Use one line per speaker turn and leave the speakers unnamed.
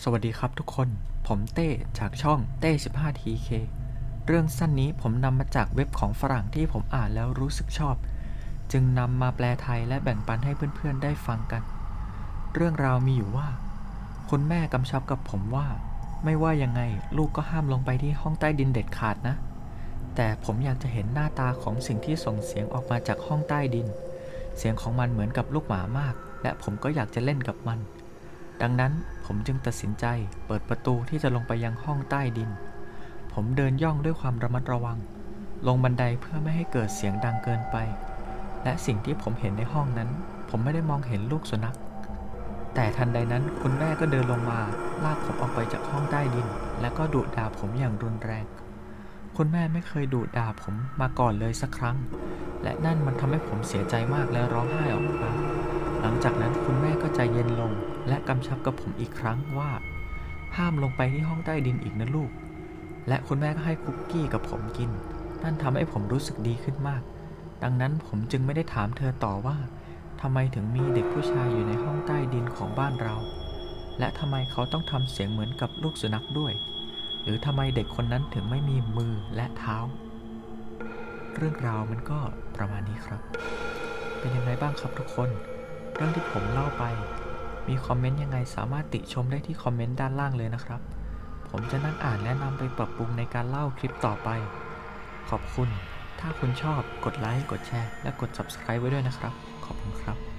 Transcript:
สวัสดีครับทุกคน ผมเต้จากช่องเต้ 15TK เรื่องสั้นนี้ผมนำมาจากเว็บของฝรั่งที่ผมอ่านแล้วรู้สึกชอบ จึงนำมาแปลไทยและแบ่งปันให้เพื่อนๆ ได้ฟังกัน เรื่องราวมีอยู่ว่า คุณแม่กำชับกับผมว่า ไม่ว่ายังไงลูกก็ห้ามลงไปที่ห้องใต้ดินเด็ดขาดนะ แต่ผมอยากจะเห็นหน้าตาของสิ่งที่ส่งเสียงออกมาจากห้องใต้ดิน เสียงของมันเหมือนกับลูกหมามาก และผมก็อยากจะเล่นกับมัน ดังนั้นผมจึงตัดสินใจเปิดประตูที่จะลงไปยังห้องใต้ดิน ผมเดินย่องด้วยความระมัดระวัง ลงบันไดเพื่อไม่ให้เกิดเสียงดังเกินไป และสิ่งที่ผมเห็นในห้องนั้น ผมไม่ได้มองเห็นลูกสุนัข แต่ทันใดนั้นคุณแม่ก็เดินลงมาลากผมออกไปจากห้องใต้ดิน และก็ดุด่าผมอย่างรุนแรง คุณแม่ไม่เคยดุด่าผมมาก่อนเลยสักครั้ง และนั่นมันทำให้ผมเสียใจมากและร้องไห้ออกมา หลังจากนั้นคุณแม่ก็ใจเย็นลง และกำชับกับผมอีกครั้งว่า ห้ามลงไปที่ห้องใต้ดินอีกนะลูก และคุณแม่ก็ให้คุกกี้กับผมกิน นั่นทำให้ผมรู้สึกดีขึ้นมาก ดังนั้นผมจึงไม่ได้ถามเธอต่อว่าทำไมถึงมีเด็กผู้ชายอยู่ในห้องใต้ดินของบ้านเรา และทำไมเขาต้องทำเสียงเหมือนกับลูกสุนัขด้วย หรือทำไมเด็กคนนั้นถึงไม่มีมือและเท้า เรื่องราวมันก็ประมาณนี้ครับ เป็นยังไงบ้างครับทุกคน เรื่องที่ผมเล่าไป มีคอมเมนต์ยังไงสามารถติชมได้ที่คอมเมนต์ด้านล่างเลยนะครับ ผมจะนั่งอ่านและนำไปปรับปรุงในการเล่าคลิปต่อไป ขอบคุณ ถ้าคุณชอบกดไลค์กดแชร์ และกด subscribe ไว้ด้วยนะครับ ขอบคุณครับ